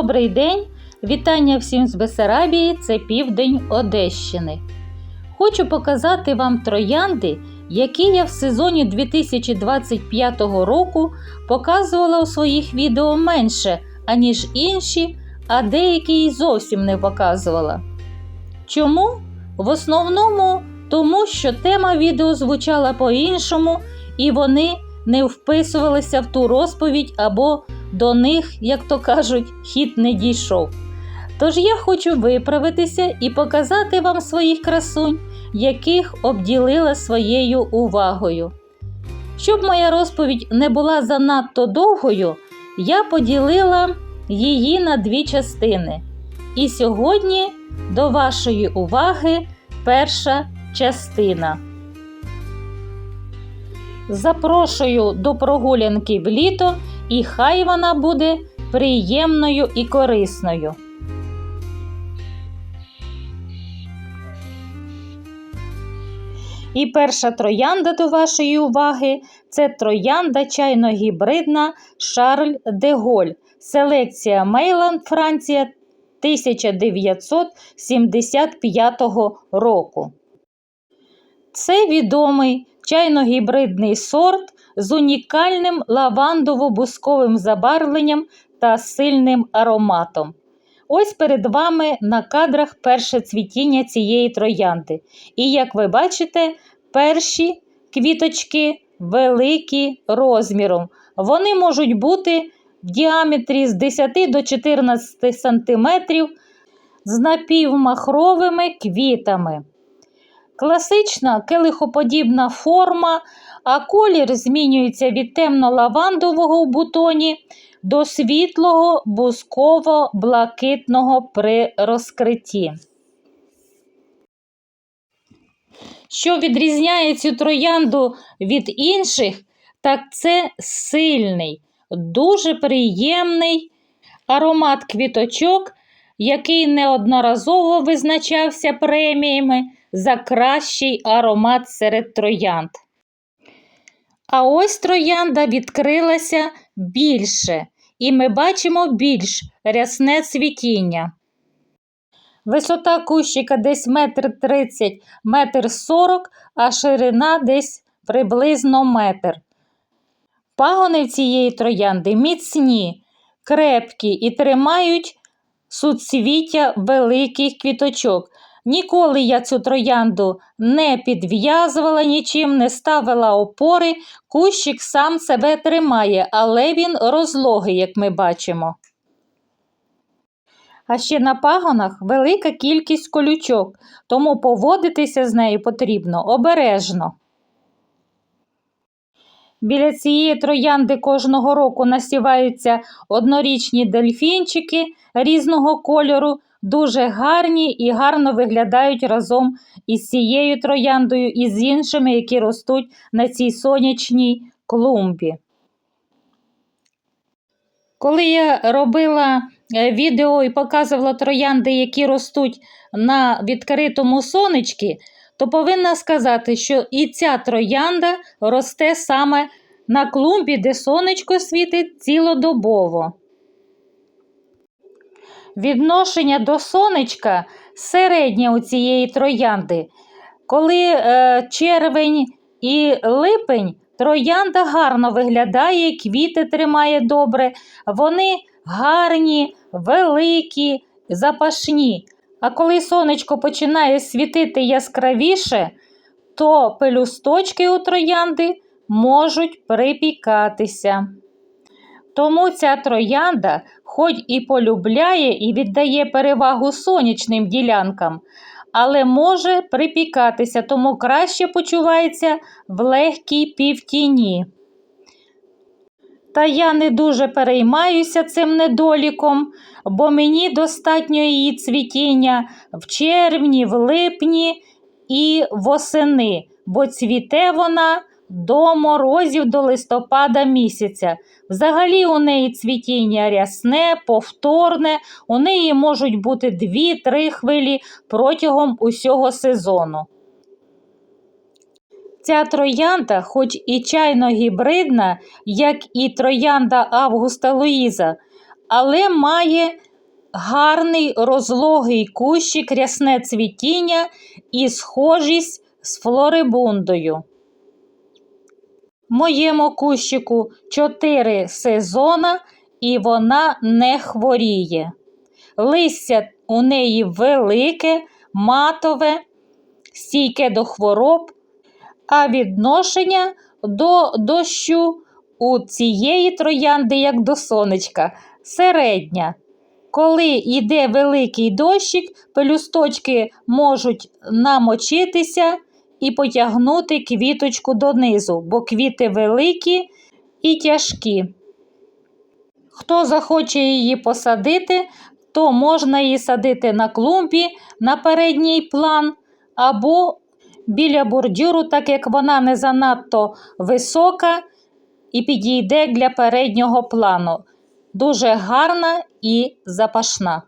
Добрий день! Вітання всім з Бесарабії, це південь Одещини. Хочу показати вам троянди, які я в сезоні 2025 року показувала у своїх відео менше, аніж інші, а деякі й зовсім не показувала. Чому? В основному тому, що тема відео звучала по-іншому, і вони не вписувалися в ту розповідь або до них, як то кажуть, хід не дійшов. Тож я хочу виправитися і показати вам своїх красунь, яких обділила своєю увагою. Щоб моя розповідь не була занадто довгою, я поділила її на дві частини. І сьогодні до вашої уваги перша частина. Запрошую до прогулянки в літо, і хай вона буде приємною і корисною. І перша троянда до вашої уваги це троянда чайно-гібридна Шарль де Голь, селекція Мейланд, Франція 1975 року. Це відомий чайно-гібридний сорт з унікальним лавандово-бусковим забарвленням та сильним ароматом. Ось перед вами на кадрах перше цвітіння цієї троянди. І, як ви бачите, перші квіточки великі розміром. Вони можуть бути в діаметрі з 10 до 14 см з напівмахровими квітами. Класична келихоподібна форма, а колір змінюється від темно-лавандового в бутоні до світлого бусково-блакитного при розкритті. Що відрізняє цю троянду від інших, так це сильний, дуже приємний аромат квіточок, який неодноразово визначався преміями за кращий аромат серед троянд. А ось троянда відкрилася більше, і ми бачимо більш рясне цвітіння. Висота кущика десь метр тридцять, метр сорок, а ширина десь приблизно метр. Пагони цієї троянди міцні, крепкі і тримають суцвіття великих квіточок. Ніколи я цю троянду не підв'язувала, нічим не ставила опори, кущик сам себе тримає, але він розлогий, як ми бачимо. А ще на пагонах велика кількість колючок, тому поводитися з нею потрібно обережно. Біля цієї троянди кожного року насіваються однорічні дельфінчики різного кольору, дуже гарні і гарно виглядають разом із цією трояндою і з іншими, які ростуть на цій сонячній клумбі. Коли я робила е, відео і показувала троянди, які ростуть на відкритому сонечці, то повинна сказати, що і ця троянда росте саме на клумбі, де сонечко світить цілодобово. Відношення до сонечка середнє у цієї троянди. Коли е, червень і липень, троянда гарно виглядає, квіти тримає добре, вони гарні, великі, запашні. А коли сонечко починає світити яскравіше, то пелюсточки у троянди можуть припікатися. Тому ця троянда, хоч і полюбляє і віддає перевагу сонячним ділянкам, але може припікатися, тому краще почувається в легкій півтіні. Та я не дуже переймаюся цим недоліком, бо мені достатньо її цвітіння в червні, в липні і восени, бо цвіте вона до морозів до листопада місяця. Взагалі у неї цвітіння рясне, повторне, у неї можуть бути 2-3 хвилі протягом усього сезону. Ця троянда, хоч і чайно гібридна, як і троянда Августа Луїза, але має гарний розлогий кущик, рясне цвітіння і схожість з флорибундою. Моєму кущику 4 сезона і вона не хворіє. Листя у неї велике, матове, стійке до хвороб, а відношення до дощу у цієї троянди, як до сонечка, середня. Коли йде великий дощик, пелюсточки можуть намочитися і потягнути квіточку донизу, бо квіти великі і тяжкі. Хто захоче її посадити, то можна її садити на клумбі на передній план або біля бордюру, так як вона не занадто висока і підійде для переднього плану. Дуже гарна і запашна.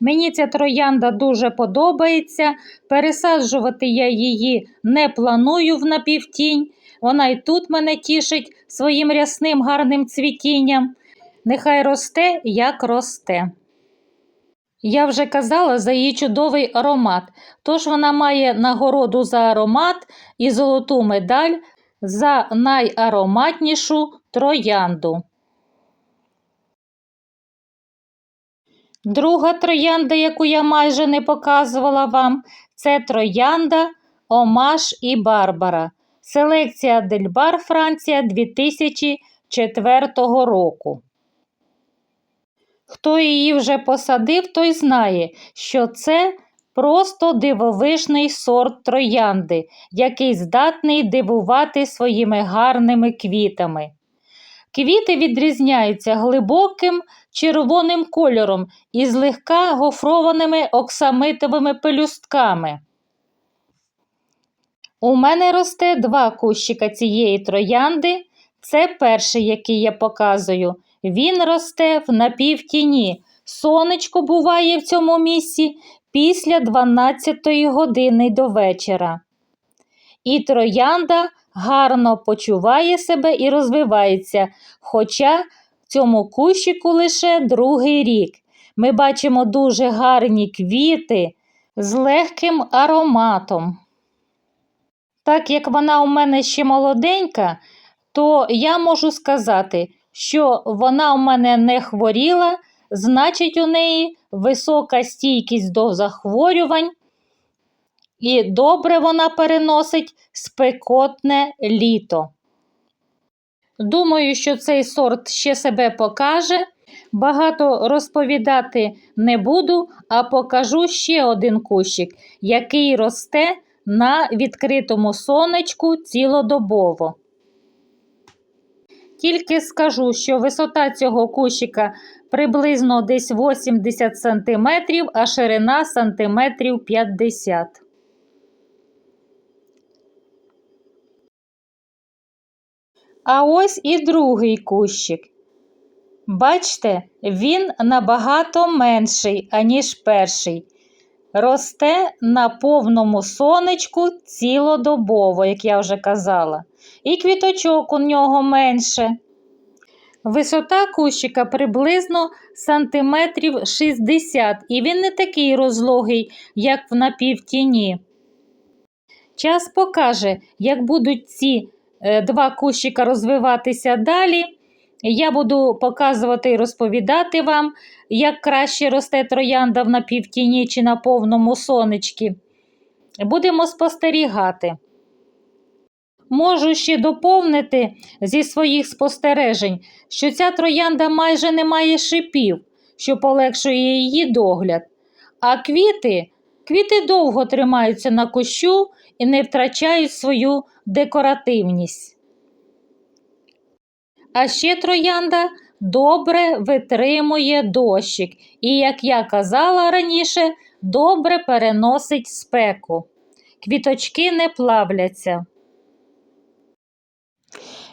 Мені ця троянда дуже подобається. Пересаджувати я її не планую в напівтінь. Вона і тут мене тішить своїм рясним гарним цвітінням. Нехай росте, як росте. Я вже казала за її чудовий аромат, тож вона має нагороду за аромат і золоту медаль за найароматнішу троянду. Друга троянда, яку я майже не показувала вам, це троянда Омаш і Барбара. Селекція Дельбар Франція 2004 року. Хто її вже посадив, той знає, що це просто дивовижний сорт троянди, який здатний дивувати своїми гарними квітами. Квіти відрізняються глибоким червоним кольором і злегка гофрованими оксамитовими пелюстками. У мене росте два кущика цієї троянди. Це перший, який я показую. Він росте в напівтіні. Сонечко буває в цьому місці після 12 години до вечора. І троянда гарно почуває себе і розвивається, хоча в цьому кущику лише другий рік. Ми бачимо дуже гарні квіти з легким ароматом. Так як вона у мене ще молоденька, то я можу сказати, що вона у мене не хворіла, значить, у неї висока стійкість до захворювань, і добре вона переносить спекотне літо. Думаю, що цей сорт ще себе покаже. Багато розповідати не буду, а покажу ще один кущик, який росте на відкритому сонечку цілодобово. Тільки скажу, що висота цього кущика приблизно десь 80 см, а ширина сантиметрів 50 А ось і другий кущик. Бачите, він набагато менший, аніж перший. Росте на повному сонечку цілодобово, як я вже казала, і квіточок у нього менше. Висота кущика приблизно сантиметрів 60, і він не такий розлогий, як в напівтіні. Час покаже, як будуть ці два кущика розвиватися далі. Я буду показувати і розповідати вам, як краще росте троянда в напівтіні чи на повному сонечці. Будемо спостерігати. Можу ще доповнити зі своїх спостережень, що ця троянда майже не має шипів, що полегшує її догляд. А квіти, квіти довго тримаються на кущу і не втрачають свою декоративність. А ще троянда добре витримує дощик і, як я казала раніше, добре переносить спеку. Квіточки не плавляться.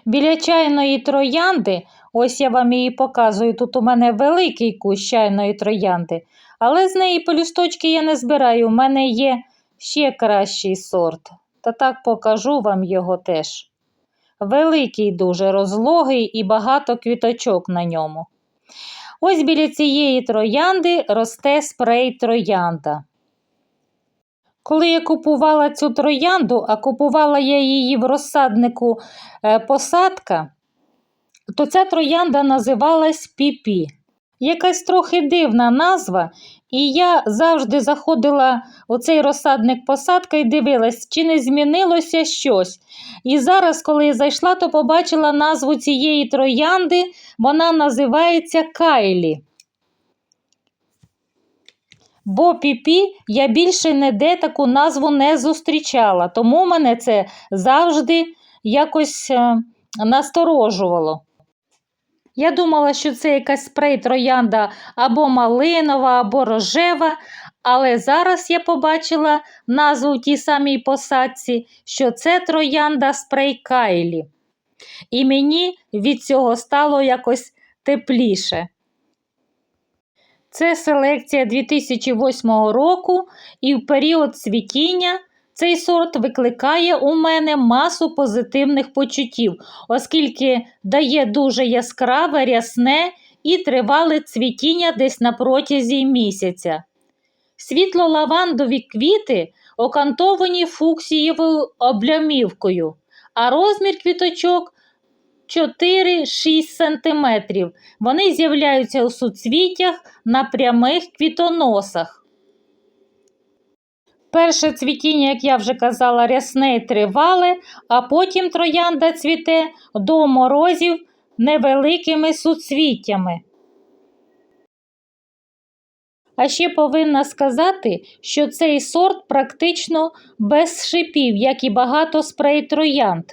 Біля чайної троянди, ось я вам її показую, тут у мене великий кущ чайної троянди, але з неї полюсточки я не збираю, у мене є ще кращий сорт. Та так покажу вам його теж. Великий, дуже розлогий і багато квіточок на ньому. Ось біля цієї троянди росте спрей троянда. Коли я купувала цю троянду, а купувала я її в розсаднику е, посадка, то ця троянда називалась Піпі. Якась трохи дивна назва, і я завжди заходила у цей розсадник посадка і дивилась, чи не змінилося щось. І зараз, коли я зайшла, то побачила назву цієї троянди, вона називається Кайлі. Бо піпі я більше ніде таку назву не зустрічала, тому мене це завжди якось е, насторожувало. Я думала, що це якась спрей троянда або малинова, або рожева, але зараз я побачила назву в тій самій посадці, що це троянда спрей Кайлі. І мені від цього стало якось тепліше. Це селекція 2008 року, і в період цвітіння цей сорт викликає у мене масу позитивних почуттів, оскільки дає дуже яскраве, рясне і тривале цвітіння десь на протязі місяця. Світло-лавандові квіти окантовані фуксієвою облямівкою, а розмір квіточок 4-6 см. Вони з'являються у суцвіттях на прямих квітоносах. Перше цвітіння, як я вже казала, рясне і тривале, а потім троянда цвіте до морозів невеликими суцвіттями. А ще повинна сказати, що цей сорт практично без шипів, як і багато спрей троянд.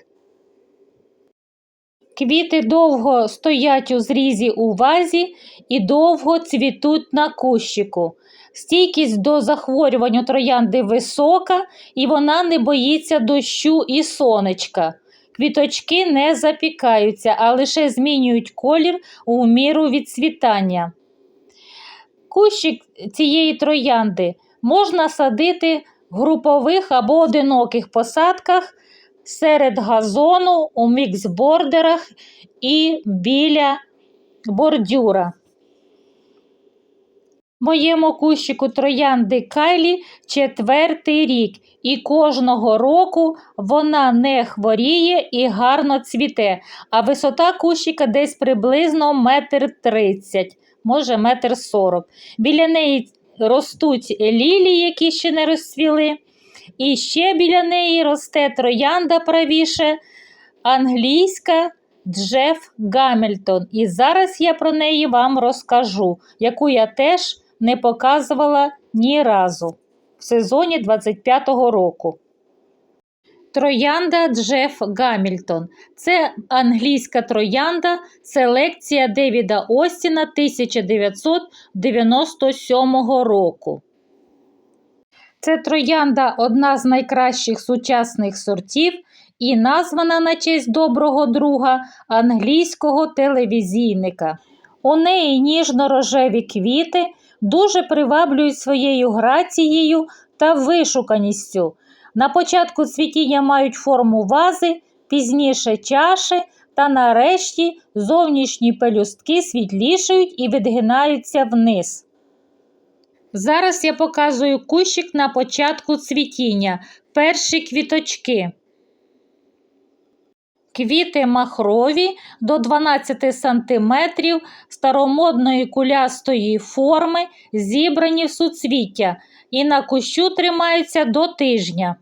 Квіти довго стоять у зрізі у вазі і довго цвітуть на кущику. Стійкість до захворювань у троянди висока, і вона не боїться дощу і сонечка. Квіточки не запікаються, а лише змінюють колір у міру відцвітання. Кущик цієї троянди можна садити в групових або одиноких посадках серед газону, у міксбордерах і біля бордюра. Моєму кущику троянди Кайлі четвертий рік, і кожного року вона не хворіє і гарно цвіте, а висота кущика десь приблизно метр тридцять, може метр сорок. Біля неї ростуть лілії, які ще не розцвіли. І ще біля неї росте троянда правіше, англійська Джеф Гамільтон. І зараз я про неї вам розкажу, яку я теж не показувала ні разу в сезоні 25-го року. Троянда Джеф Гамільтон. Це англійська троянда, селекція Девіда Остіна 1997 року. Це троянда одна з найкращих сучасних сортів і названа на честь доброго друга англійського телевізійника. У неї ніжно-рожеві квіти дуже приваблюють своєю грацією та вишуканістю. На початку цвітіння мають форму вази, пізніше чаші, та нарешті зовнішні пелюстки світлішають і відгинаються вниз. Зараз я показую кущик на початку цвітіння, перші квіточки. Квіти махрові до 12 см старомодної кулястої форми, зібрані в суцвіття і на кущу тримаються до тижня.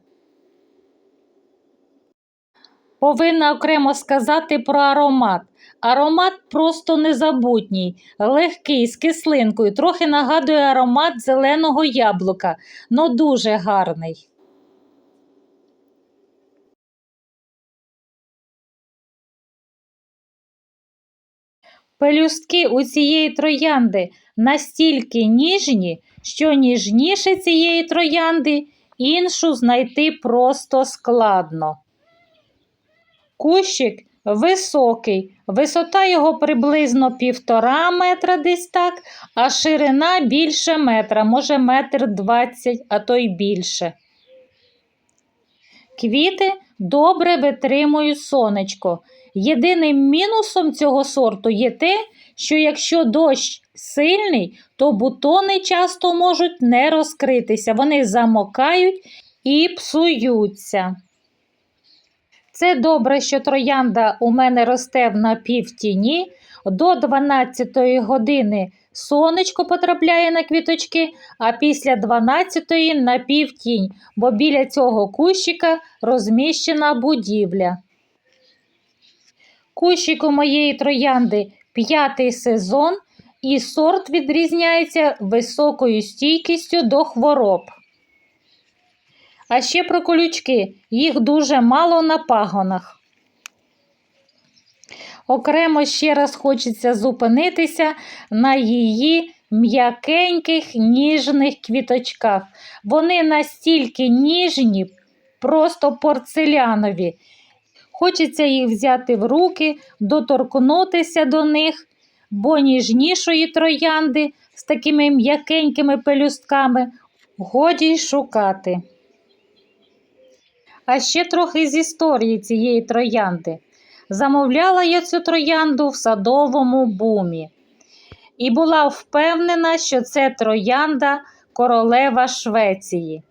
Повинна окремо сказати про аромат. Аромат просто незабутній, легкий, з кислинкою, трохи нагадує аромат зеленого яблука, но дуже гарний. Пелюстки у цієї троянди настільки ніжні, що ніжніше цієї троянди іншу знайти просто складно. Кущик високий, висота його приблизно півтора метра десь так, а ширина більше метра, може метр двадцять, а то й більше. Квіти добре витримують сонечко. Єдиним мінусом цього сорту є те, що якщо дощ сильний, то бутони часто можуть не розкритися, вони замокають і псуються. Це добре, що троянда у мене росте в напівтіні. До 12 години сонечко потрапляє на квіточки, а після 12 на півтінь, бо біля цього кущика розміщена будівля. Кущик у моєї троянди п'ятий сезон, і сорт відрізняється високою стійкістю до хвороб. А ще про колючки. Їх дуже мало на пагонах. Окремо ще раз хочеться зупинитися на її м'якеньких ніжних квіточках. Вони настільки ніжні, просто порцелянові. Хочеться їх взяти в руки, доторкнутися до них, бо ніжнішої троянди з такими м'якенькими пелюстками годі й шукати. А ще трохи з історії цієї троянди. Замовляла я цю троянду в садовому бумі і була впевнена, що це троянда королева Швеції.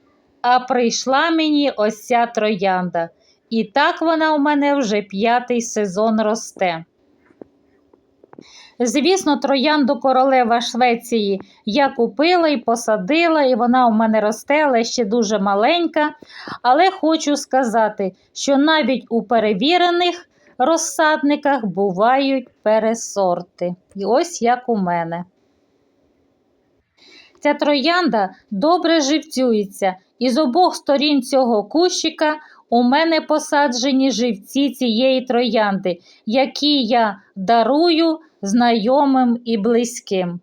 А прийшла мені ось ця троянда. І так вона у мене вже п'ятий сезон росте. Звісно, троянду королева Швеції я купила і посадила, і вона у мене росте, але ще дуже маленька. Але хочу сказати, що навіть у перевірених розсадниках бувають пересорти. І ось як у мене. Ця троянда добре живцюється, і з обох сторін цього кущика у мене посаджені живці цієї троянди, які я дарую знайомим і близьким.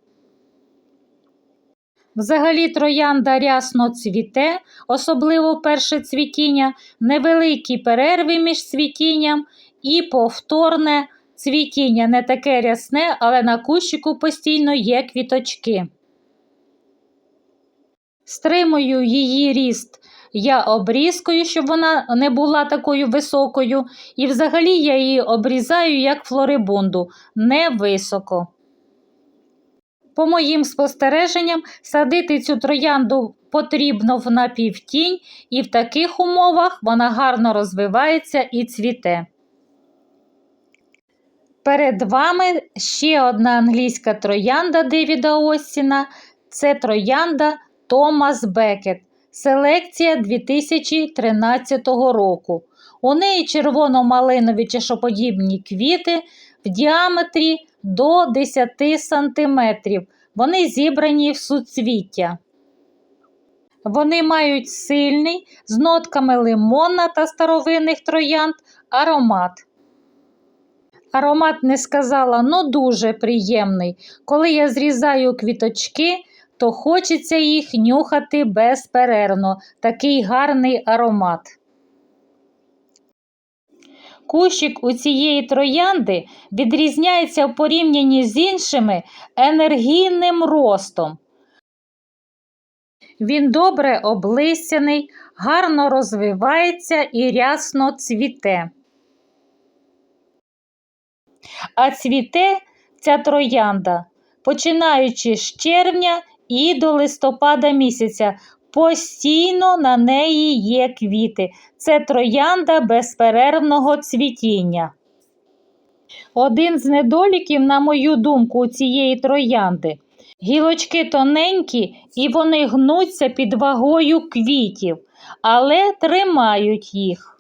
Взагалі троянда рясно цвіте, особливо перше цвітіння, невеликі перерви між цвітінням і повторне цвітіння. Не таке рясне, але на кущику постійно є квіточки. Стримую її ріст я обрізкою, щоб вона не була такою високою. І взагалі я її обрізаю як флорибунду, не високо. По моїм спостереженням, садити цю троянду потрібно в напівтінь, і в таких умовах вона гарно розвивається і цвіте. Перед вами ще одна англійська троянда Девіда Остіна це троянда Томас Бекет. Селекція 2013 року. У неї червоно-малинові чашоподібні квіти в діаметрі до 10 см. Вони зібрані в суцвіття. Вони мають сильний з нотками лимона та старовинних троянд аромат. Аромат не сказала, ну дуже приємний. Коли я зрізаю квіточки, то хочеться їх нюхати безперервно, такий гарний аромат. Кущик у цієї троянди відрізняється в порівнянні з іншими енергійним ростом. Він добре облисяний, гарно розвивається і рясно цвіте. А цвіте ця троянда, починаючи з червня і до листопада місяця. Постійно на неї є квіти. Це троянда безперервного цвітіння. Один з недоліків, на мою думку, у цієї троянди. Гілочки тоненькі і вони гнуться під вагою квітів, але тримають їх.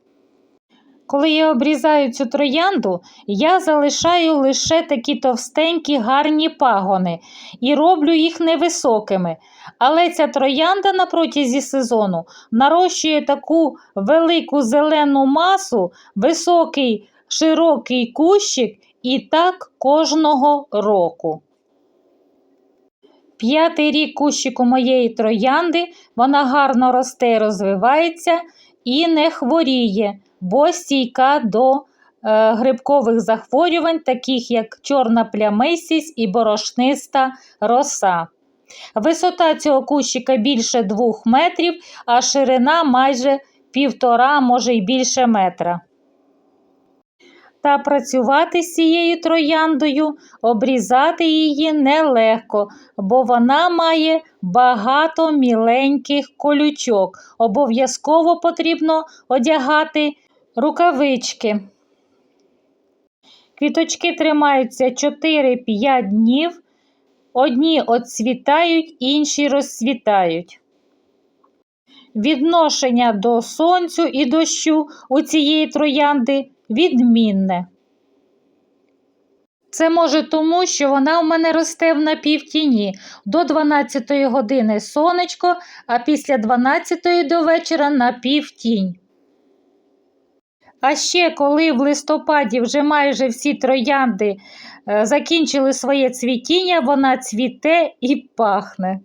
Коли я обрізаю цю троянду, я залишаю лише такі товстенькі гарні пагони і роблю їх невисокими. Але ця троянда на протязі сезону нарощує таку велику зелену масу, високий широкий кущик і так кожного року. П'ятий рік кущику моєї троянди, вона гарно росте і розвивається і не хворіє бо стійка до е, грибкових захворювань, таких як чорна плямистість і борошниста роса. Висота цього кущика більше 2 метрів, а ширина майже півтора, може й більше метра. та працювати з цією трояндою, обрізати її нелегко, бо вона має багато міленьких колючок. Обов'язково потрібно одягати рукавички. Квіточки тримаються 4-5 днів. Одні оцвітають, інші розцвітають. Відношення до сонцю і дощу у цієї троянди відмінне. Це може тому, що вона в мене росте в напівтіні до 12 години сонечко, а після 12 до вечора напівтінь. А ще коли в листопаді вже майже всі троянди е, закінчили своє цвітіння, вона цвіте і пахне.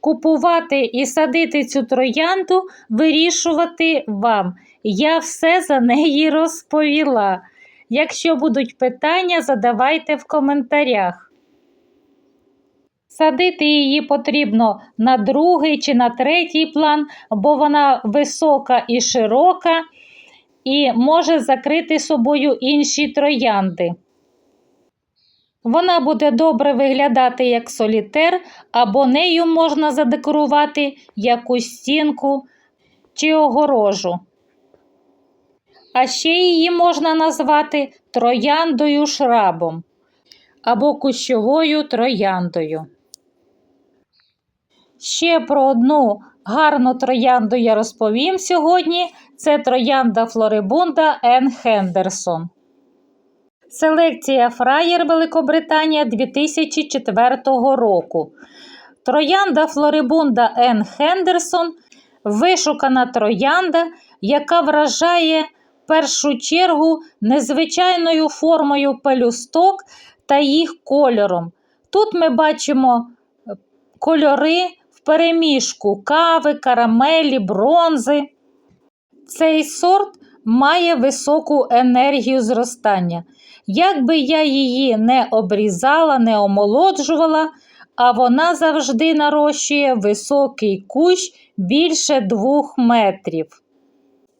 Купувати і садити цю троянду, вирішувати вам. Я все за неї розповіла. Якщо будуть питання, задавайте в коментарях. Садити її потрібно на другий чи на третій план, бо вона висока і широка і може закрити собою інші троянди. Вона буде добре виглядати як солітер, або нею можна задекорувати якусь стінку чи огорожу. А ще її можна назвати трояндою шрабом або кущовою трояндою. Ще про одну гарну троянду я розповім сьогодні. Це троянда Флорибунда Ен Хендерсон. Селекція Фраєр Великобританія 2004 року. Троянда Флорибунда Н. Хендерсон вишукана троянда, яка вражає в першу чергу незвичайною формою пелюсток та їх кольором. Тут ми бачимо кольори в переміжку кави, карамелі, бронзи. Цей сорт має високу енергію зростання. Як би я її не обрізала, не омолоджувала, а вона завжди нарощує високий кущ більше двох метрів.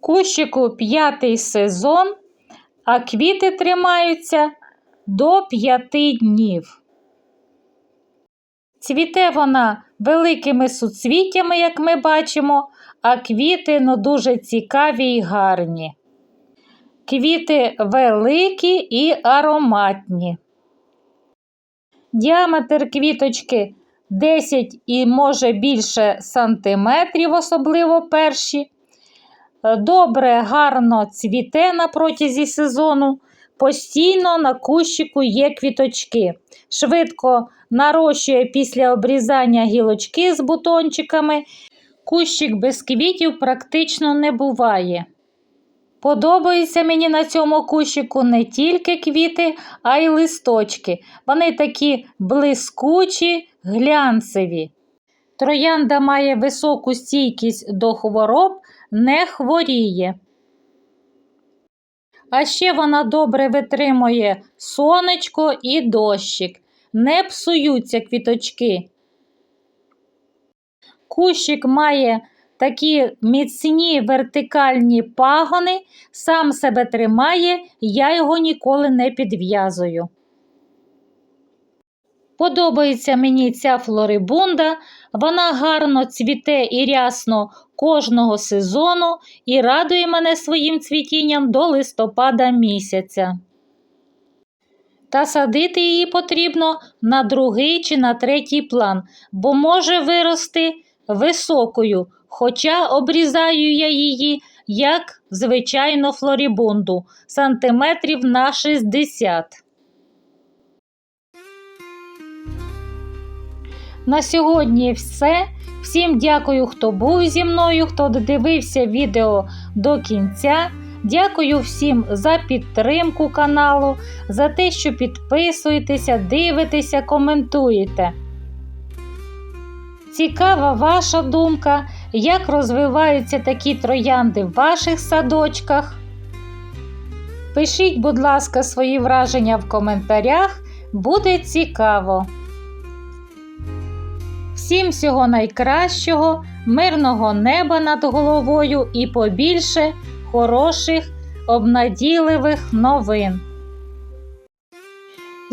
Кущику п'ятий сезон, а квіти тримаються до п'яти днів. Цвіте вона великими суцвіттями, як ми бачимо, а квіти ну, дуже цікаві і гарні. Квіти великі і ароматні. Діаметр квіточки 10 і може більше сантиметрів, особливо перші. Добре, гарно цвіте на протязі сезону. Постійно на кущику є квіточки. Швидко нарощує після обрізання гілочки з бутончиками. Кущик без квітів практично не буває. Подобаються мені на цьому кущику не тільки квіти, а й листочки. Вони такі блискучі, глянцеві. Троянда має високу стійкість до хвороб, не хворіє. А ще вона добре витримує сонечко і дощик. Не псуються квіточки. Кущик має такі міцні вертикальні пагони, сам себе тримає, я його ніколи не підв'язую. Подобається мені ця флорибунда, вона гарно цвіте і рясно кожного сезону і радує мене своїм цвітінням до листопада місяця. Та садити її потрібно на другий чи на третій план, бо може вирости високою, хоча обрізаю я її, як звичайно, флорібунду, сантиметрів на 60. На сьогодні все. Всім дякую, хто був зі мною, хто додивився відео до кінця. Дякую всім за підтримку каналу, за те, що підписуєтеся, дивитеся, коментуєте. Цікава ваша думка, як розвиваються такі троянди в ваших садочках. Пишіть, будь ласка, свої враження в коментарях, буде цікаво. Всім всього найкращого, мирного неба над головою і побільше хороших обнадійливих новин.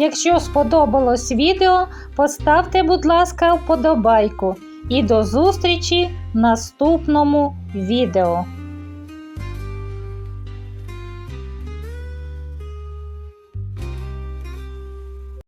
Якщо сподобалось відео, поставте, будь ласка, вподобайку і до зустрічі в наступному відео.